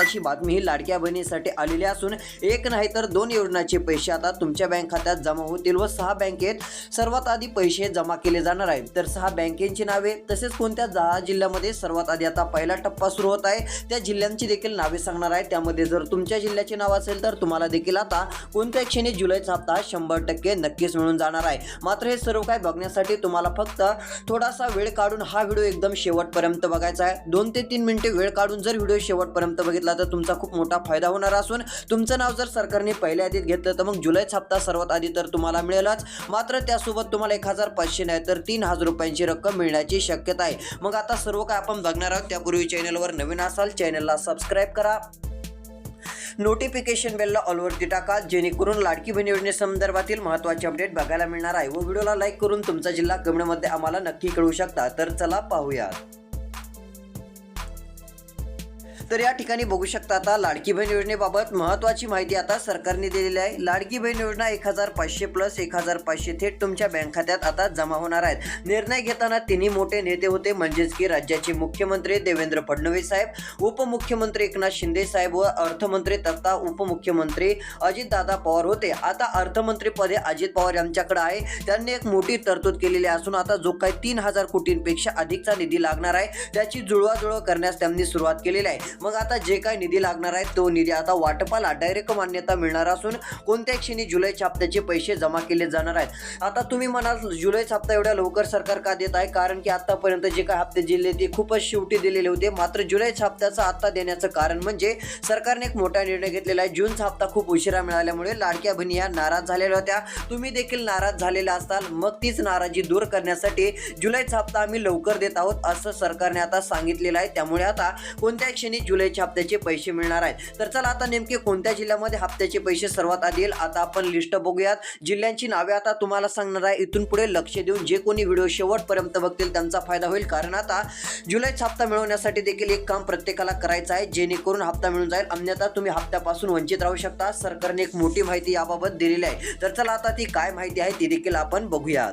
महत्वाची बातमी ही लाडक्या बहिणीसाठी आलेली असून एक नाही तर दोन योजनाचे पैसे आता तुमच्या बँक खात्यात जमा होतील व सहा बँकेत सर्वात आधी पैसे जमा केले जाणार आहेत. तर सहा बँकेची नावे तसेच कोणत्या दहा जिल्ह्यामध्ये सर्वात आधी आता पहिला टप्पा सुरू होत आहे त्या जिल्ह्यांची देखील नावे सांगणार आहे. त्यामध्ये जर तुमच्या जिल्ह्याचे नाव असेल तर तुम्हाला देखील आता कोणत्या क्षणी जुलैचा हप्ता शंभर टक्के नक्कीच मिळून जाणार आहे. मात्र हे सर्व काय बघण्यासाठी तुम्हाला फक्त थोडासा वेळ काढून हा व्हिडिओ एकदम शेवटपर्यंत बघायचा आहे. दोन ते तीन मिनिटे वेळ काढून जर व्हिडिओ शेवटपर्यंत बघितला तर तुमचा खूप मोठा फायदा होणार असून तुमचं नाव जर सरकारने पहिल्या आधीत घेतलं तर मग जुलैच हप्ता सर्वात आधी तर तुम्हाला मिळेलच. मात्र त्यासोबत तुम्हाला एक हजार पाचशे नाही तर तीन हजार रुपयांची रक्कम मिळण्याची शक्यता आहे. मग आता सर्व काय आपण बघणार आहोत त्यापूर्वी चॅनलवर नवीन असाल चॅनलला सबस्क्राईब करा. नोटिफिकेशन बेलला ऑलवरती टाका जेणेकरून लाडकी बहीण योजनेसंदर्भातील महत्त्वाचे अपडेट बघायला मिळणार आहे. व व्हिडिओला लाईक करून तुमचा जिल्हा कमेंटमध्ये आम्हाला नक्की कळू शकता. तर चला पाहूया तर या ठिकाणी बघू शकता आता लाडकी बहीण योजनेबाबत महत्त्वाची माहिती आता सरकारने दिलेली आहे. लाडकी बहीण योजना एक हजार पाचशे प्लस एक हजार पाचशे थेट तुमच्या बँक खात्यात आता जमा होणार आहेत. निर्णय घेताना तिन्ही मोठे नेते होते म्हणजेच की राज्याचे मुख्यमंत्री देवेंद्र फडणवीस साहेब उपमुख्यमंत्री एकनाथ शिंदे साहेब व अर्थमंत्री तथा उपमुख्यमंत्री अजितदादा पवार होते. आता अर्थमंत्रीपदे अजित पवार यांच्याकडे आहे. त्यांनी एक मोठी तरतूद केलेली असून आता जो काही तीन हजार कोटींपेक्षा अधिकचा निधी लागणार आहे त्याची जुळवाजुळव करण्यास त्यांनी सुरुवात केलेली आहे. मग आता जे काही निधी लागणार आहे तो निधी आता वाटपाला डायरेक्ट मान्यता मिळणार असून कोणत्या क्षणी जुलैच्या हप्त्याचे पैसे जमा केले जाणार आहेत. आता तुम्ही म्हणाल जुलैचा हप्ता एवढ्या लवकर सरकार का देत आहे? कारण की आतापर्यंत जे काही हप्ते दिले ते खूपच शेवटी दिलेले होते. मात्र जुलैच्या हप्त्याचा आत्ता देण्याचं कारण म्हणजे सरकारने एक मोठा निर्णय घेतलेला आहे. जूनचा हप्ता खूप उशिरा मिळाल्यामुळे लाडक्या बहिणी या नाराज झालेल्या होत्या. तुम्ही देखील नाराज झालेला असाल मग तीच नाराजी दूर करण्यासाठी जुलैचा हप्ता आम्ही लवकर देत आहोत असं सरकारने आता सांगितलेलं आहे. त्यामुळे आता कोणत्या क्षणी जुलैच्या हप्त्याचे पैसे मिळणार आहेत. तर चला आता नेमके कोणत्या जिल्ह्यामध्ये हप्त्याचे पैसे सर्वात आधी येईल आता आपण लिस्ट बघूयात. जिल्ह्यांची नावे आता तुम्हाला सांगणार आहे. इथून पुढे लक्ष देऊन जे कोणी व्हिडिओ शेवटपर्यंत बघतील त्यांचा फायदा होईल. कारण आता जुलैचा हप्ता मिळवण्यासाठी देखील एक काम प्रत्येकाला करायचं आहे. जेणेकरून हप्ता मिळून जाईल. अन्यथा तुम्ही हप्त्यापासून वंचित राहू शकता. सरकारने एक मोठी माहिती याबाबत दिलेली आहे. तर चला आता ती काय माहिती आहे ती देखील आपण बघूयात.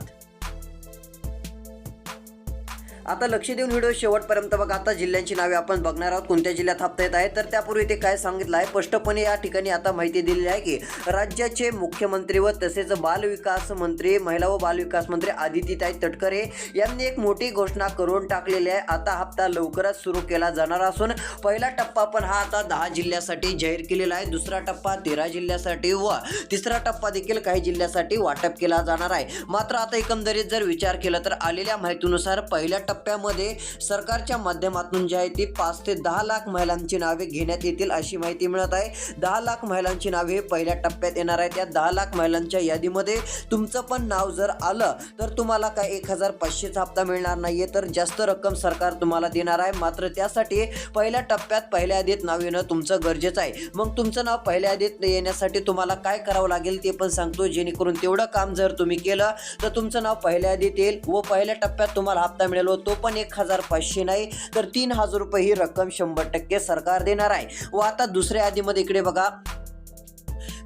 आता लक्ष देऊन व्हिडिओ शेवटपर्यंत बघा. आता जिल्ह्यांची नावे आपण बघणार आहोत. कोणत्या जिल्ह्यात हप्ता येत आहे? तर त्यापूर्वी ते काय सांगितलं आहे? स्पष्टपणे या ठिकाणी आता माहिती दिलेली आहे की राज्याचे मुख्यमंत्री व तसेच बालविकास मंत्री महिला व बालविकास मंत्री आदितीताई तटकरे यांनी एक मोठी घोषणा करून टाकलेली आहे. आता हप्ता लवकरच सुरू केला जाणार असून पहिला टप्पा पण हा आता दहा जिल्ह्यासाठी जाहीर केलेला आहे. दुसरा टप्पा तेरा जिल्ह्यासाठी व तिसरा टप्पा देखील काही जिल्ह्यासाठी वाटप केला जाणार आहे. मात्र आता एकंदरीत जर विचार केला तर आलेल्या माहितीनुसार पहिल्या टप्प्यामध्ये सरकारच्या माध्यमातून जे आहे ती पाच ते दहा लाख महिलांची नावे घेण्यात येतील अशी माहिती मिळत आहे. दहा लाख महिलांची नावे हे पहिल्या टप्प्यात येणार आहे त्या दहा लाख महिलांच्या यादीमध्ये तुमचं पण नाव जर आलं तर तुम्हाला काय एक हजार पाचशेचा हप्ता मिळणार नाही आहे तर जास्त रक्कम सरकार तुम्हाला देणार आहे. मात्र त्यासाठी पहिल्या टप्प्यात पहिल्या यादीत नाव येणं तुमचं गरजेचं आहे. मग तुमचं नाव पहिल्या यादीत येण्यासाठी तुम्हाला काय करावं लागेल ते पण सांगतो. जेणेकरून तेवढं काम जर तुम्ही केलं तर तुमचं नाव पहिल्या यादीत येईल व पहिल्या टप्प्यात तुम्हाला हप्ता मिळेल व तो पण एक हजार पाचशे नाही तर तीन हजार रुपये ही रक्कम शंभर टक्के सरकार देणार आहे. व आता दुसऱ्या यादीमध्ये इकडे बघा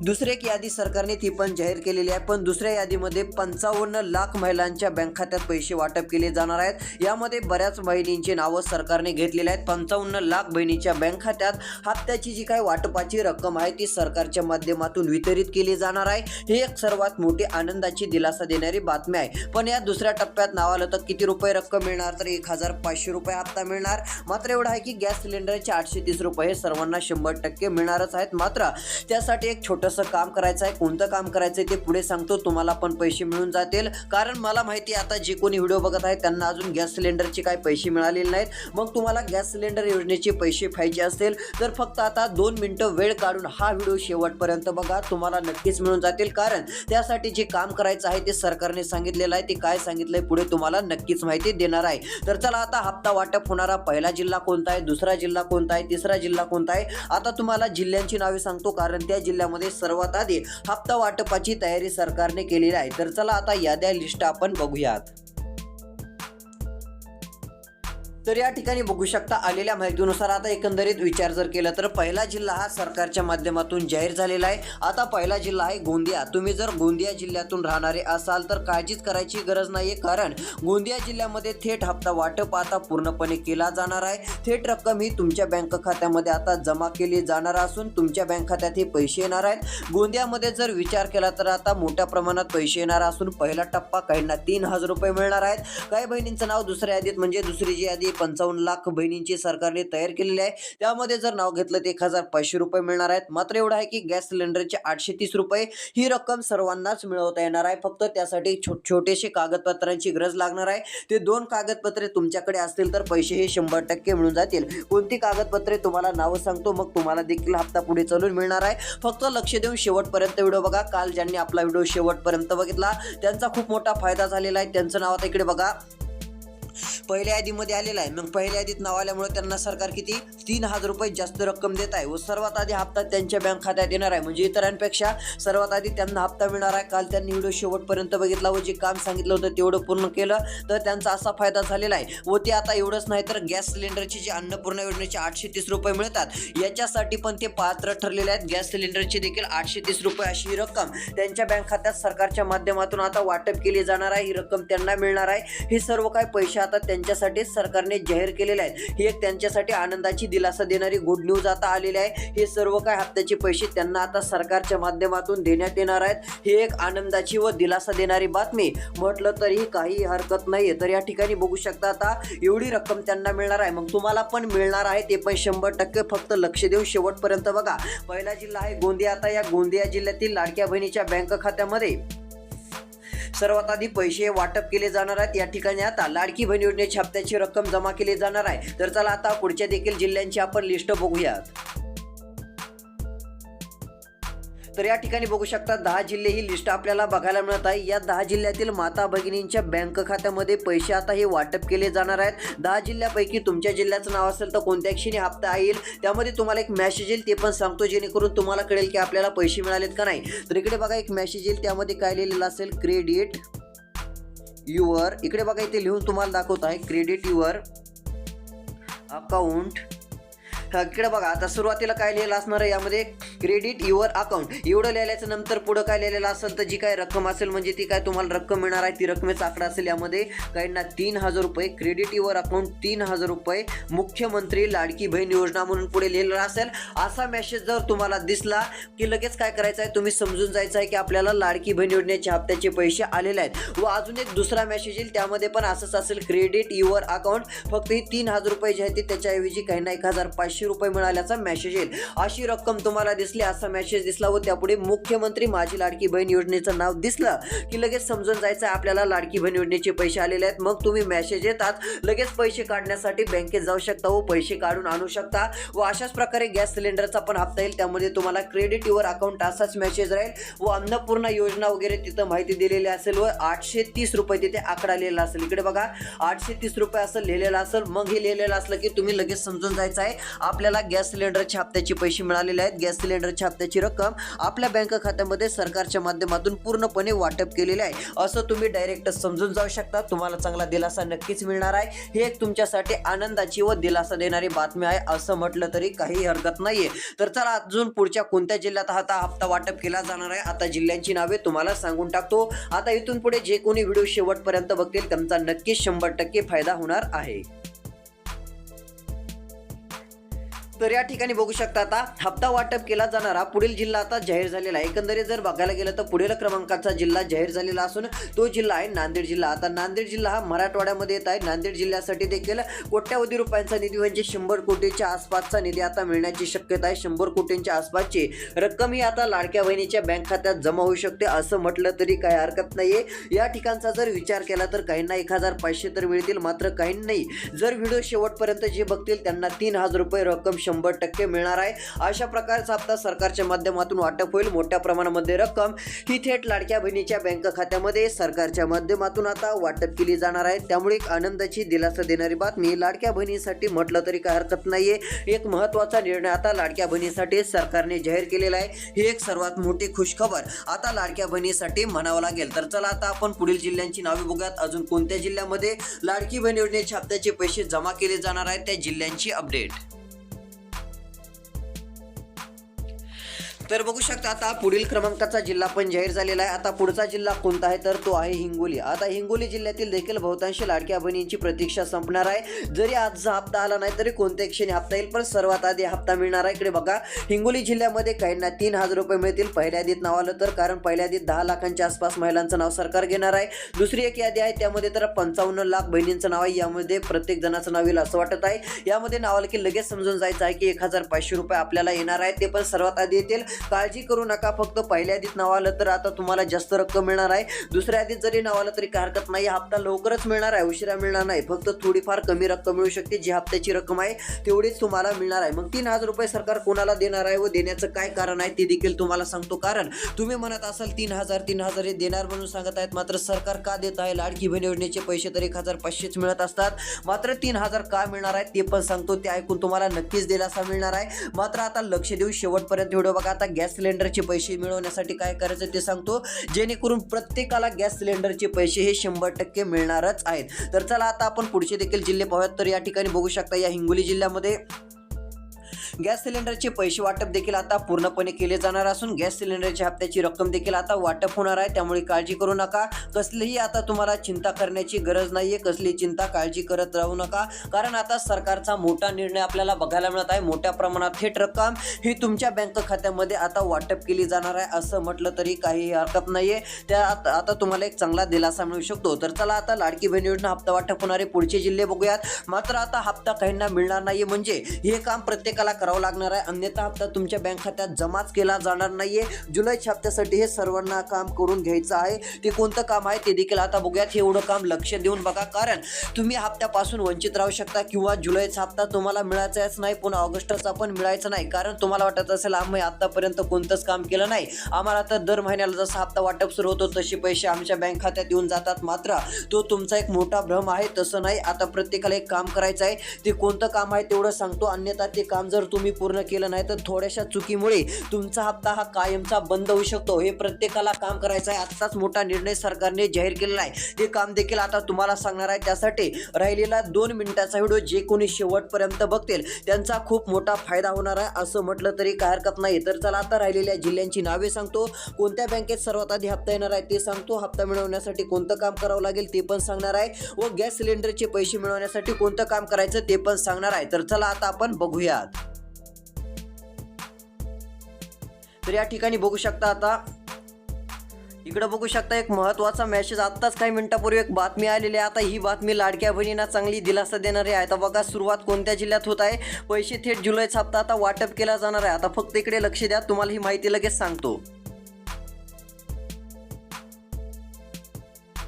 दुसरी एक यादी सरकारने ती पण जाहीर केलेली आहे. पण दुसऱ्या यादीमध्ये पंचावन्न लाख महिलांच्या बँक खात्यात पैसे वाटप केले जाणार आहेत. यामध्ये बऱ्याच बहिणींची नावं सरकारने घेतलेली आहेत. पंचावन्न लाख बहिणीच्या बँक खात्यात हप्त्याची जी काही वाटपाची रक्कम आहे ती सरकारच्या माध्यमातून वितरित केली जाणार आहे. ही एक सर्वात मोठी आनंदाची दिलासा देणारी बातमी आहे. पण या दुसऱ्या टप्प्यात नाव आलं तर किती रुपये रक्कम मिळणार? तर एक हजार पाचशे रुपये हप्ता मिळणार. मात्र एवढं आहे की गॅस सिलेंडरचे आठशे तीस रुपये हे सर्वांना शंभर टक्के मिळणारच आहेत. मात्र त्यासाठी एक छोटं कसं काम करायचं आहे कोणतं काम करायचं आहे ते पुढे सांगतो. तुम्हाला पण पैसे मिळून जातील. कारण मला माहिती आता जे कोणी व्हिडिओ बघत आहे त्यांना अजून गॅस सिलेंडरचे काही पैसे मिळालेले नाहीत. मग तुम्हाला गॅस सिलेंडर योजनेचे पैसे पाहिजे असेल तर फक्त आता दोन मिनटं वेळ काढून हा व्हिडिओ शेवटपर्यंत बघा. तुम्हाला नक्कीच मिळून जातील. कारण त्यासाठी जे काम करायचं आहे ते सरकारने सांगितलेलं आहे. ते काय सांगितलंय पुढे तुम्हाला नक्कीच माहिती देणार आहे. तर चला आता हप्ता वाटप होणारा पहिला जिल्हा कोणता आहे दुसरा जिल्हा कोणता आहे तिसरा जिल्हा कोणता आहे? आता तुम्हाला जिल्ह्यांची नावे सांगतो. कारण त्या जिल्ह्यामध्ये सर्वात आधी हप्ता वाटपाची तयारी सरकारने केलेली आहे. तर चला आता याद्या लिस्ट आपण बघूयात. तर या ठिकाणी बघू शकता आलेल्या माहितीनुसार आता एकंदरीत विचार जर केला तर पहिला जिल्हा हा सरकारच्या माध्यमातून जाहीर झालेला आहे. आता पहिला जिल्हा आहे गोंदिया. तुम्ही जर गोंदिया जिल्ह्यातून राहणारे असाल तर काळजीच करायची गरज नाहीये कारण गोंदिया जिल्ह्यामध्ये थेट हप्ता वाटप आता पूर्णपणे केला जाणार आहे. थेट रक्कम ही तुमच्या बँक खात्यामध्ये आता जमा केली जाणार असून तुमच्या बँक खात्यात हे पैसे येणार आहेत. गोंदियामध्ये जर विचार केला तर आता मोठ्या प्रमाणात पैसे येणार असून पहिला टप्पा काहींना तीन हजार रुपये मिळणार आहेत. काही बहिणींचं नाव दुसऱ्या यादीत म्हणजे दुसरी जी यादी पंचावन्न लाख बहिणींची सरकारने तयार केलेली आहे. त्यामध्ये जर नाव घेतलं तर एक हजार पाचशे रुपये मिळणार आहेत. मात्र एवढं आहे की गॅस सिलेंडरचे आठशे तीस रुपये ही रक्कम सर्वांनाच मिळवता येणार आहे. फक्त त्यासाठी छो छोटेसे कागदपत्रांची गरज लागणार आहे. ते दोन कागदपत्रे तुमच्याकडे असतील तर पैसे हे शंभर टक्के मिळून जातील. कोणती कागदपत्रे तुम्हाला नावं सांगतो मग तुम्हाला देखील हप्ता पुढे चालून मिळणार आहे. फक्त लक्ष देऊन शेवटपर्यंत व्हिडिओ बघा. काल ज्यांनी आपला व्हिडिओ शेवटपर्यंत बघितला त्यांचा खूप मोठा फायदा झालेला आहे. त्यांचं नाव आता इकडे बघा. पहिल्या यादीमध्ये आलेला आहे. मग पहिल्या यादीत नाव आल्यामुळे त्यांना सरकार किती? तीन हजार रुपये जास्त रक्कम देत आहे. व सर्वात आधी हप्ता त्यांच्या बँक खात्यात येणार आहे. म्हणजे इतरांपेक्षा सर्वात आधी त्यांना हप्ता मिळणार आहे. काल त्यांनी व्हिडिओ शेवटपर्यंत बघितला व जे काम सांगितलं होतं तेवढं पूर्ण केलं. तर त्यांचा असा फायदा झालेला आहे. व ते आता एवढंच नाही तर गॅस सिलेंडरचे जे अन्नपूर्ण योजनेचे आठशे तीस रुपये मिळतात. याच्यासाठी पण ते पात्र ठरलेले आहेत. गॅस सिलेंडरचे देखील आठशे तीस रुपये अशी ही रक्कम त्यांच्या बँक खात्यात सरकारच्या माध्यमातून आता वाटप केली जाणार आहे. ही रक्कम त्यांना मिळणार आहे. हे सर्व काही पैसे आता त्यांच्यासाठी सरकारने जाहीर केलेले आहेत. ही एक त्यांच्यासाठी आनंदाची दिलासा देणारी गुड न्यूज आता आलेली आहे. हे सर्व काय हप्त्याचे पैसे त्यांना आता सरकारच्या माध्यमातून देण्यात येणार आहेत. ही एक आनंदाची व दिलासा देणारी बातमी. म्हटलं तरी काही हरकत नाही तर या ठिकाणी बघू शकता आता एवढी रक्कम त्यांना मिळणार आहे. मग तुम्हाला पण मिळणार आहे. ते पण शंभर टक्के फक्त लक्ष देऊन शेवटपर्यंत बघा. पहिला जिल्हा आहे गोंदिया. आता या गोंदिया जिल्ह्यातील लाडक्या बहिणीच्या बँक खात्यामध्ये सर्वात आधी पैसे वाटप केले जाणार आहेत. या ठिकाणी आता लाडकी बहीण योजनेच्या हप्त्याची रक्कम जमा केली जाणार आहे. तर चला आता पुढच्या देखील जिल्ह्यांची आपण लिस्ट बघूयात. तर या ठिकाणी बघू शकता दहा जिल्हे ही लिस्ट आपल्याला बघायला मिळत आहे. या दहा जिल्ह्यातील माता भगिनींच्या बँक खात्यामध्ये पैसे आता हे वाटप केले जाणार आहेत. दहा जिल्ह्यापैकी तुमच्या जिल्ह्याचं नाव असेल तर कोणत्या क्षणी हप्ता येईल. त्यामध्ये तुम्हाला एक मॅसेज येईल ते पण सांगतो जेणेकरून तुम्हाला कळेल की आपल्याला पैसे मिळालेत का नाही. तर इकडे बघा एक मॅसेज येईल त्यामध्ये काय लिहिलेलं असेल? क्रेडिट युअर इकडे बघा इथे लिहून तुम्हाला दाखवत आहे. क्रेडिट युअर अकाउंट इकडे बघा आता सुरुवातीला काय लिहिलं असणार आहे? यामध्ये क्रेडिट युअर अकाउंट एवढं लिहिल्याच्या नंतर पुढं काय लिहिलेलं असेल तर जी काय रक्कम असेल म्हणजे ती काय तुम्हाला रक्कम मिळणार आहे ती रकमेचा आकडा असेल यामध्ये. काहींना तीन हजार रुपये क्रेडिट युअर अकाउंट तीन हजार रुपये मुख्यमंत्री लाडकी बहीण योजना म्हणून पुढे लिहिलेलं असेल. असा मेसेज जर तुम्हाला दिसला की लगेच काय करायचं आहे तुम्ही समजून जायचं आहे की आपल्याला लाडकी बहीण योजनेच्या हप्त्याचे पैसे आलेले आहेत. व अजून एक दुसरा मेसेज येईल त्यामध्ये पण असंच असेल क्रेडिट युअर अकाउंट फक्त ही तीन हजार रुपये जे आहेत ते त्याच्याऐवजी काहींना एक हजार पाचशे रुपये मिळाल्याचा मेसेज येईल. अशी रक्कम तुम्हाला दिस दिसले असा मेसेज दिसला व त्यापुढे मुख्यमंत्री माझी लाडकी बहीण योजनेचं नाव दिसलं की लगेच समजून जायचं आहे आपल्याला लाडकी बहीण योजनेचे पैसे आलेले आहेत. मग तुम्ही मेसेज येतात लगेच पैसे काढण्यासाठी बँकेत जाऊ शकता व पैसे काढून आणू शकता. व अशाच प्रकारे गॅस सिलेंडरचा पण हप्ता येईल त्यामध्ये तुम्हाला क्रेडिट युअर अकाउंट असाच मेसेज राहील. व अन्नपूर्णा योजना वगैरे तिथं माहिती दिलेली असेल व आठशे तीस रुपये तिथे आकडा लिहिलेला असेल. इकडे बघा आठशे तीस रुपये असं लिहिलेलं असेल मग हे लिहिलेलं असलं की तुम्ही लगेच समजून जायचं आहे. आपल्याला गॅस सिलेंडरच्या हप्त्याचे पैसे मिळालेले आहेत. गॅस सिलेंडर सिलेंडरच्या हप्त्याची रक्कम आपल्या बँक खात्यामध्ये सरकारच्या माध्यमातून पूर्णपणे वाटप केलेले आहे. असं तुम्ही डायरेक्ट समजून जाऊ शकता. तुम्हाला चांगला दिलासा नक्कीच मिळणार आहे. हे एक तुमच्यासाठी आनंदाची व दिलासा देणारी बातमी आहे असं म्हटलं तरी काही हरकत नाहीये. तर चला अजून पुढच्या कोणत्या जिल्ह्यात आता हप्ता वाटप केला जाणार आहे आता जिल्ह्यांची नावे तुम्हाला सांगून टाकतो. आता इथून पुढे जे कोणी व्हिडिओ शेवटपर्यंत बघतील त्यांचा नक्कीच शंभर टक्के फायदा होणार आहे. तर या ठिकाणी बघू शकता आता हप्ता वाटप केला जाणारा पुढील जिल्हा आता जाहीर झालेला आहे. एकंदरीत जर बघायला गेलं तर पुढील क्रमांकाचा जिल्हा जाहीर झालेला असून तो जिल्हा आहे नांदेड जिल्हा. आता नांदेड जिल्हा हा मराठवाड्यामध्ये येत आहे. नांदेड जिल्ह्यासाठी देखील कोट्यावधी रुपयांचा निधी म्हणजे शंभर कोटीच्या आसपासचा निधी आता मिळण्याची शक्यता आहे. शंभर कोटींच्या आसपासची रक्कम ही आता लाडक्या बहिणीच्या बँक खात्यात जमा होऊ शकते असं म्हटलं तरी काही हरकत नाहीये. या ठिकाणचा जर विचार केला तर काहींना एक हजार पाचशे तर मिळतील. मात्र काही नाही जर व्हिडिओ शेवटपर्यंत जे बघतील त्यांना तीन हजार रुपये रक्कम शंभर टक्के मिळणार आहे. अशा प्रकारचा हप्ता सरकारच्या माध्यमातून वाटप होईल. मोठ्या प्रमाणामध्ये रक्कम ही थेट लाडक्या बहिणीच्या बँक खात्यामध्ये सरकारच्या माध्यमातून आता वाटप केली जाणार आहे. त्यामुळे एक आनंदाची दिलासा देणारी बातमी लाडक्या बहिणीसाठी म्हटलं तरी काय हरकत नाहीये. एक महत्त्वाचा निर्णय आता लाडक्या बहिणीसाठी सरकारने जाहीर केलेला आहे. ही एक सर्वात मोठी खुशखबर आता लाडक्या बहिणीसाठी म्हणावं लागेल. तर चला आता आपण पुढील जिल्ह्यांची नावे बघूयात. अजून कोणत्या जिल्ह्यामध्ये लाडकी बहीण योजनेच्या हप्त्याचे पैसे जमा केले जाणार आहेत त्या जिल्ह्यांची अपडेट. तर बघू शकता आता पुढील क्रमांकाचा जिल्हा पण जाहीर झालेला आहे. आता पुढचा जिल्हा कोणता आहे? तर तो आहे हिंगोली. आता हिंगोली जिल्ह्यातील देखील बहुतांश लाडक्या बहिणींची प्रतीक्षा संपणार आहे. जरी आजचा हप्ता आला नाही तरी कोणत्या क्षणी हप्ता येईल पण सर्वात आधी हप्ता मिळणार आहे. इकडे बघा हिंगोली जिल्ह्यामध्ये काहींना तीन हजार रुपये मिळतील पहिल्या यादीत नाव आलं तर कारण पहिल्या यादीत दहा लाखांच्या आसपास महिलांचं नाव सरकार घेणार आहे. दुसरी एक यादी आहे त्यामध्ये तर पंचावन्न लाख बहिणींचं नाव आहे. यामध्ये प्रत्येक जणाचं नाव येईल असं वाटत आहे. यामध्ये नाव आलं की लगेच समजून जायचं आहे की एक हजार पाचशे रुपये आपल्याला येणार आहे ते पण सर्वात आधी येतील. काळजी करू नका. फक्त पहिल्या यादीत नाव आलं तर आता तुम्हाला जास्त रक्कम मिळणार आहे. दुसऱ्या यादीत जरी नाव आलं तरी काय हरकत नाही. हप्ता लवकरच मिळणार आहे. उशिरा मिळणार नाही. फक्त थोडीफार कमी रक्कम मिळू शकते. जी हप्त्याची रक्कम आहे तेवढीच तुम्हाला मिळणार आहे. मग तीन हजार रुपये सरकार कोणाला देणार आहे व देण्याचं काय कारण आहे ते देखील तुम्हाला सांगतो. कारण तुम्ही म्हणत असाल तीन हजार तीन हजार हे देणार म्हणून सांगत आहेत. मात्र सरकार का देत आहे? लाडकी बहीण योजनेचे पैसे तर एक हजार पाचशेच मिळत असतात. मात्र तीन हजार का मिळणार आहे ते पण सांगतो. ते ऐकून तुम्हाला नक्कीच दिलासा मिळणार आहे. मात्र आता लक्ष देऊ शेवटपर्यंत व्हिडिओ बघा. आता गॅस सिलेंडरचे पैसे मिळवण्यासाठी काय करायचं ते सांगतो. जेणेकरून प्रत्येकाला गॅस सिलेंडरचे पैसे हे शंभर टक्के मिळणारच आहेत. तर चला आता आपण पुढचे देखील जिल्हे पाहूयात. तर या ठिकाणी बघू शकता या हिंगोली जिल्ह्यामध्ये गॅस सिलेंडरचे पैसे वाटप देखील आता पूर्णपणे केले जाणार असून गॅस सिलेंडरच्या हप्त्याची रक्कम देखील आता वाटप होणार आहे. त्यामुळे काळजी करू नका. कसलीही आता तुम्हाला चिंता करण्याची गरज नाहीये. कसली चिंता काळजी करत राहू नका. कारण आता सरकारचा मोठा निर्णय आपल्याला बघायला मिळत आहे. मोठ्या प्रमाणात थेट रक्कम ही तुमच्या बँक खात्यामध्ये आता वाटप केली जाणार आहे. असं म्हटलं तरी काही हरकत नाहीये. त्या आता आता तुम्हाला एक चांगला दिलासा मिळू शकतो. तर चला आता लाडकी बहीण योजना हप्ता वाटप होणारे पुढचे जिल्हे बघूयात. मात्र आता हप्ता काहींना मिळणार नाहीये. म्हणजे हे काम प्रत्येकाला करावं लागणार आहे. अन्यथा हप्ता तुमच्या बँक खात्यात जमाच केला जाणार नाहीये. जुलैच्या हप्त्यासाठी हे सर्वांना काम करून घ्यायचं आहे. ते कोणतं काम आहे ते देखील आता बघूयात. हे एवढं काम लक्ष देऊन बघा. कारण तुम्ही हप्त्यापासून वंचित राहू शकता किंवा जुलैचा हप्ता तुम्हाला मिळायचाच नाही पुन्हा ऑगस्टचा पण मिळायचा नाही. कारण तुम्हाला वाटत असेल आम्ही आतापर्यंत कोणतंच काम केलं नाही. आम्हाला तर दर महिन्याला जसा हप्ता वाटप सुरू होतो तसे पैसे आमच्या बँक खात्यात येऊन जातात. मात्र तो तुमचा एक मोठा भ्रम आहे तसं नाही. आता प्रत्येकाला एक काम करायचं आहे. ते कोणतं काम आहे तेवढं सांगतो. अन्यथा ते काम जर तुम्ही पूर्ण केलं नाही तर थोड्याशा चुकीमुळे तुमचा हप्ता हा कायमचा बंद होऊ शकतो. हे प्रत्येकाला काम करायचं आहे आत्ताच मोठा निर्णय सरकारने जाहीर केलेला आहे. हे काम देखील आता तुम्हाला सांगणार आहे. त्यासाठी राहिलेला दोन मिनिटाचा व्हिडिओ जे कोणी शेवटपर्यंत बघतील त्यांचा खूप मोठा फायदा होणार आहे. असं म्हटलं तरी काय हरकत नाही. तर चला आता राहिलेल्या जिल्ह्यांची नावे सांगतो. कोणत्या बँकेत सर्वात आधी हप्ता येणार आहे ते सांगतो. हप्ता मिळवण्यासाठी कोणतं काम करावं लागेल ते पण सांगणार आहे. व गॅस सिलेंडरचे पैसे मिळवण्यासाठी कोणतं काम करायचं ते पण सांगणार आहे. तर चला आता आपण बघूयात. तर या ठिकाणी बघू शकता आता. इकडं बघू शकता एक महत्त्वाचा मेसेज आत्ताच काही मिनिटापूर्वी एक बातमी आलेली आहे. आता ही बातमी लाडक्या बहिणींना चांगली दिलासा देणारी आहे. आता बघा सुरुवात कोणत्या जिल्ह्यात होत आहे? पैसे थेट जुलैचा हप्ता आता वाटप केला जाणार आहे. आता फक्त इकडे लक्ष द्या तुम्हाला ही माहिती लगेच सांगतो.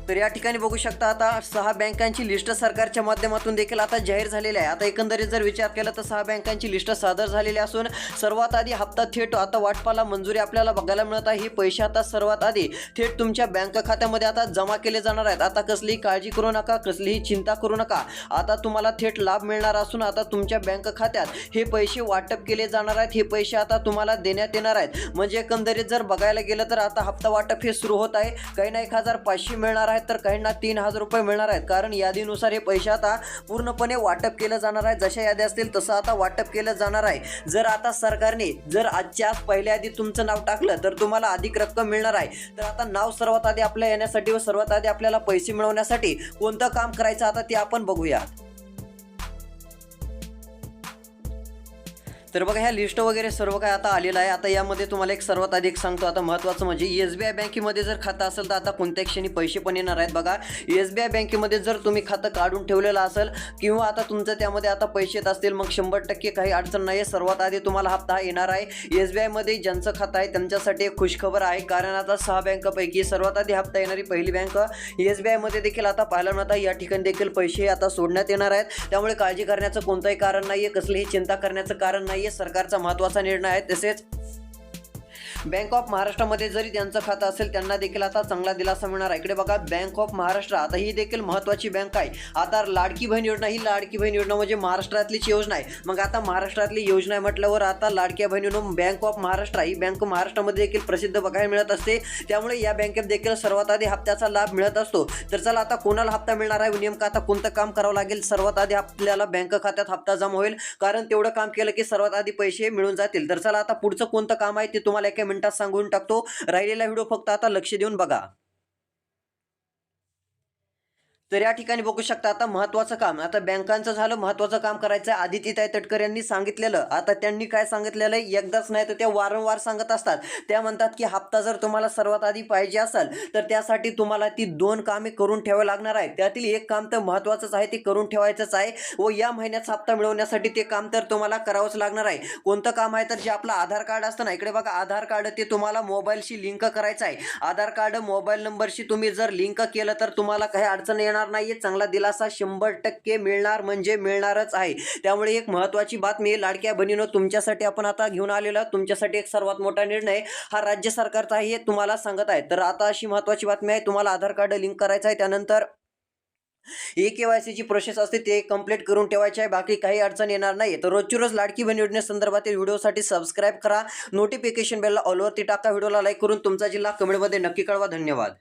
तर या ठिकाणी बघू शकता आता सहा बँकांची लिस्ट सरकारच्या माध्यमातून देखील आता जाहीर झालेली आहे. आता एकंदरीत जर विचार केला तर सहा बँकांची लिस्ट सादर झालेली असून सर्वात आधी हप्ता थेट आता वाटपाला मंजुरी आपल्याला बघायला मिळत आहे. ही पैसे आता सर्वात आधी थेट तुमच्या बँक खात्यामध्ये आता जमा केले जाणार आहेत. आता कसलीही काळजी करू नका कसलीही चिंता करू नका. आता तुम्हाला थेट लाभ मिळणार असून आता तुमच्या बँक खात्यात हे पैसे वाटप केले जाणार आहेत. हे पैसे आता तुम्हाला देण्यात येणार आहेत. म्हणजे एकंदरीत जर बघायला गेलं तर आता हप्ता वाटप हे सुरू होत आहे. काही ना एक हजार पाचशे मिळणार आहेत तर काहींना तीन हजार रुपये मिळणार आहेत. कारण यादीनुसार हे पैसे आता पूर्णपणे वाटप केलं जाणार आहे. जशा याद्या असतील तसं आता वाटप केलं जाणार आहे. जर आता सरकारने जर आजच्या आज पहिल्या आधी तुमचं नाव टाकलं तर तुम्हाला अधिक रक्कम मिळणार आहे. तर आता नाव सर्वात आधी आपल्या येण्यासाठी व सर्वात आधी आपल्याला पैसे मिळवण्यासाठी कोणतं काम करायचं आता ते आपण बघूया. तर बघा ह्या लिस्ट वगैरे सर्व काय आता आलेलं आहे. आता यामध्ये तुम्हाला एक सर्वात अधिक सांगतो. आता महत्त्वाचं म्हणजे एस बी आय बँकेमध्ये जर खातं असेल तर आता कोणत्या क्षणी पैसे पण येणार आहेत. बघा एस बी आय बँकेमध्ये जर तुम्ही खातं काढून ठेवलेलं असेल किंवा आता तुमचं त्यामध्ये आता पैसे येत असतील मग शंभर टक्के काही अडचण नाही आहे सर्वात आधी तुम्हाला हप्ता येणार आहे. एस बी आयमध्ये ज्यांचं खातं आहे त्यांच्यासाठी एक खुशखबर आहे. कारण आता सहा बँकापैकी सर्वात आधी हप्ता येणारी पहिली बँक एस बी आयमध्ये देखील आता पाहायला मिळतं. या ठिकाणी देखील पैसे आता सोडण्यात येणार आहेत. त्यामुळे काळजी करण्याचं कोणतंही कारण नाही आहे कसलीही चिंता करण्याचं कारण नाही आहे सरकारचा महत्त्वाचा निर्णय आहे तसेच बँक ऑफ महाराष्ट्रामध्ये जरी त्यांचं खातं असेल त्यांना देखील आता चांगला दिलासा मिळणार आहे. इकडे बघा बँक ऑफ महाराष्ट्र आता ही देखील महत्त्वाची बँक आहे. आता लाडकी बहीण योजना ही लाडकी बहीण योजना म्हणजे महाराष्ट्रातलीच योजना आहे. मग आता महाराष्ट्रातली योजना आहे म्हटल्यावर आता लाडक्या बहिणीनो बँक ऑफ महाराष्ट्र ही बँक महाराष्ट्रामध्ये देखील प्रसिद्ध बघायला मिळत असते. त्यामुळे या बँकेत देखील सर्वात आधी हप्त्याचा लाभ मिळत असतो. तर चला आता कोणाला हप्ता मिळणार आहे? नेमकं आता कोणतं काम करावं लागेल? सर्वात आधी आपल्याला बँक खात्यात हप्ता जमा होईल. कारण तेवढं काम केलं की सर्वात आधी पैसे मिळून जातील. तर चला आता पुढचं कोणतं काम आहे ते तुम्हाला एका मिनिटात सांगून टाकतो. राहिलेला व्हिडिओ फक्त आता लक्ष देऊन बघा. तर या ठिकाणी बघू शकता आता महत्त्वाचं काम आता बँकांचं झालं महत्त्वाचं काम करायचं आहे. आदित्यताई तटकर यांनी सांगितलेलं. आता त्यांनी काय सांगितलेलं आहे? एकदाच नाही तर त्या वारंवार सांगत असतात. त्या म्हणतात की हप्ता जर तुम्हाला सर्वात आधी पाहिजे असेल तर त्यासाठी तुम्हाला ती दोन कामे करून ठेवावी लागणार आहे त्यातील एक काम तर महत्त्वाचंच आहे ते करून ठेवायचंच आहे व या महिन्यात हप्ता मिळवण्यासाठी ते काम तर तुम्हाला करावंच लागणार आहे. कोणतं काम आहे तर जे आपलं आधार कार्ड असतं ना इकडे बघा आधार कार्ड ते तुम्हाला मोबाईलशी लिंक करायचं आहे. आधार कार्ड मोबाईल नंबरशी तुम्ही जर लिंक केलं तर तुम्हाला काही अडचण येणार नाहीये. चांगला दिलासा शंभर टक्के मिळणार म्हणजे मिळणारच आहे. त्यामुळे एक महत्त्वाची बातमी लाडक्या बहिणीनं तुमच्यासाठी आपण आता घेऊन आलेलो तुमच्यासाठी एक सर्वात मोठा निर्णय हा राज्य सरकारचा आहे हे तुम्हाला सांगत आहे. तर आता अशी महत्त्वाची बातमी आहे तुम्हाला आधार कार्ड लिंक करायचं आहे. त्यानंतर ई के वाय सीची प्रोसेस असते ते कंप्लीट करून ठेवायचे आहे. बाकी काही अडचण येणार नाही तर रोजची रोज लाडकी बहीण योजनेसंदर्भातील व्हिडिओसाठी सबस्क्राईब करा. नोटिफिकेशन बेलला ऑलवरती टाका. व्हिडिओला लाईक करून तुमचा जिल्हा कमेंटमध्ये नक्की कळवा. धन्यवाद.